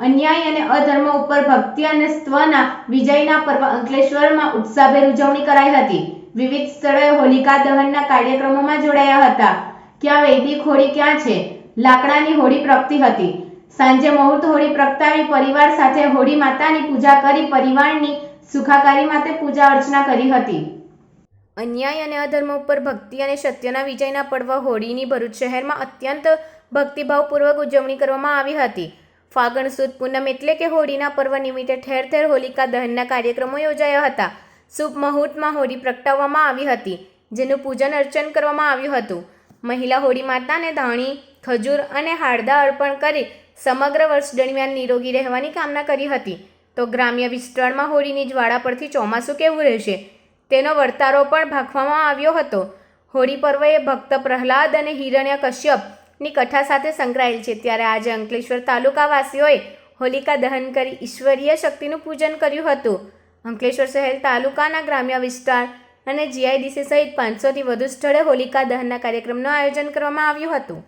અન્યાય અને અધર્મ ઉપર ભક્તિ અને સ્વના વિજયના પર્વ અંકલેશ્વરમાં ઉત્સાહભેર ઉજવણી કરાઈ હતી. વિવિધ સ્થળોએ હોલિકા દહનના કાર્યક્રમોમાં જોડાયા હતા. ક્યાં વૈદિક હોળી ક્યાં છે? લાકડાની હોળી પ્રગતિ હતી. સાંજે મુહૂર્ત હોળી પ્રગટાવી પરિવાર સાથે હોળી માતાની પૂજા કરી પરિવારની સુખાકારી માટે પૂજા અર્ચના કરી હતી. અન્યાય અને અધર્મ ઉપર ભક્તિ અને સત્યના વિજયના પર્વ હોળીની ભરૂચ શહેરમાં અત્યંત ભક્તિભાવપૂર્વક ઉજવણી કરવામાં આવી હતી. ફાગણ સુદ પૂનમ એટલે કે હોળીના પર્વ નિમિત્તે ઠેર ઠેર હોલિકા દહનના કાર્યક્રમો યોજાયા હતા. શુભ મુહૂર્તમાં હોળી પ્રગટાવવામાં આવી હતી, જેનું પૂજન અર્ચન કરવામાં આવ્યું હતું. મહિલા હોળી માતાને ધાણી ખજૂર અને હાડદા અર્પણ કરી સમગ્ર વર્ષ દરમિયાન નિરોગી રહેવાની કામના કરી હતી. તો ગ્રામ્ય વિસ્તરણમાં હોળીની જ્વાળા પરથી ચોમાસું કેવું રહેશે, તેનો વર્તારો પણ ભાખવામાં આવ્યો હતો. હોળી પર્વએ ભક્ત પ્રહલાદ અને હિરણ્ય કશ્યપની કથા સાથે સંકળાયેલ છે. ત્યારે આજે અંકલેશ્વર તાલુકાવાસીઓએ હોલિકા દહન કરી ઈશ્વરીય શક્તિનું પૂજન કર્યું હતું. અંકલેશ્વર શહેર તાલુકાના ગ્રામ્ય વિસ્તાર અને જીઆઈડીસી સહિત પાંચસોથી વધુ સ્થળે હોલિકા દહનના કાર્યક્રમનું આયોજન કરવામાં આવ્યું હતું.